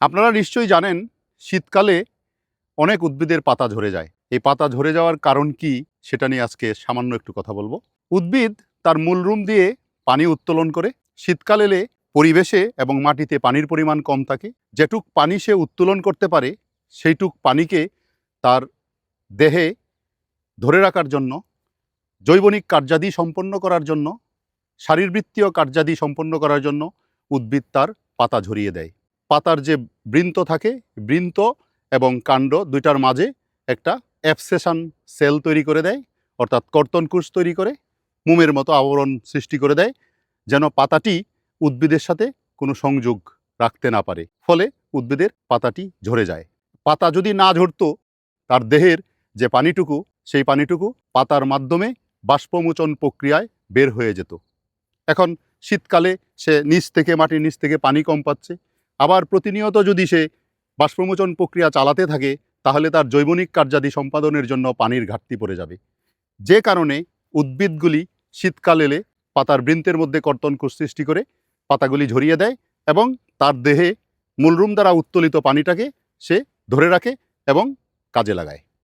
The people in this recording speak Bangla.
আপনারা নিশ্চয়ই জানেন, শীতকালে অনেক উদ্ভিদের পাতা ঝরে যায়। এই পাতা ঝরে যাওয়ার কারণ কি সেটা নিয়ে আজকে সামান্য একটু কথা বলব। উদ্ভিদ তার মূলরুম দিয়ে পানি উত্তোলন করে, শীতকাল এলে পরিবেশে এবং মাটিতে পানির পরিমাণ কম থাকে। যেটুক পানি সে উত্তোলন করতে পারে, সেইটুক পানিকে তার দেহে ধরে রাখার জন্য, জৈবনিক কার্যাদি সম্পন্ন করার জন্য, শারীরবৃত্তীয় কার্যাদি সম্পন্ন করার জন্য উদ্ভিদ তার পাতা ঝরিয়ে দেয়। পাতার যে বৃন্ত থাকে, বৃন্ত এবং কাণ্ড দুইটার মাঝে একটা অ্যাবসেশন সেল তৈরি করে দেয়, অর্থাৎ কর্তন কর্তনকুশ তৈরি করে, মোমের মতো আবরণ সৃষ্টি করে দেয়, যেন পাতাটি উদ্ভিদের সাথে কোনো সংযোগ রাখতে না পারে। ফলে উদ্ভিদের পাতাটি ঝরে যায়। পাতা যদি না ঝরতো, তার দেহের যে পানিটুকু, সেই পানিটুকু পাতার মাধ্যমে বাষ্পমোচন প্রক্রিয়ায় বের হয়ে যেত। এখন শীতকালে সে নিচ থেকে, মাটির নিচ থেকে পানি কম পাচ্ছে। আবার প্রতিনিয়ত যদি সে বাষ্পমোচন প্রক্রিয়া চালাতে থাকে, তাহলে তার জৈবনিক কার্যাদি সম্পাদনের জন্য পানির ঘাটতি পড়ে যাবে। যে কারণে উদ্ভিদগুলি শীতকাল এলে পাতার বৃন্তের মধ্যে কর্তনকুশ সৃষ্টি করে, পাতাগুলি ঝরিয়ে দেয় এবং তার দেহে মূলরুম দ্বারা উত্তোলিত পানিটাকে সে ধরে রাখে এবং কাজে লাগায়।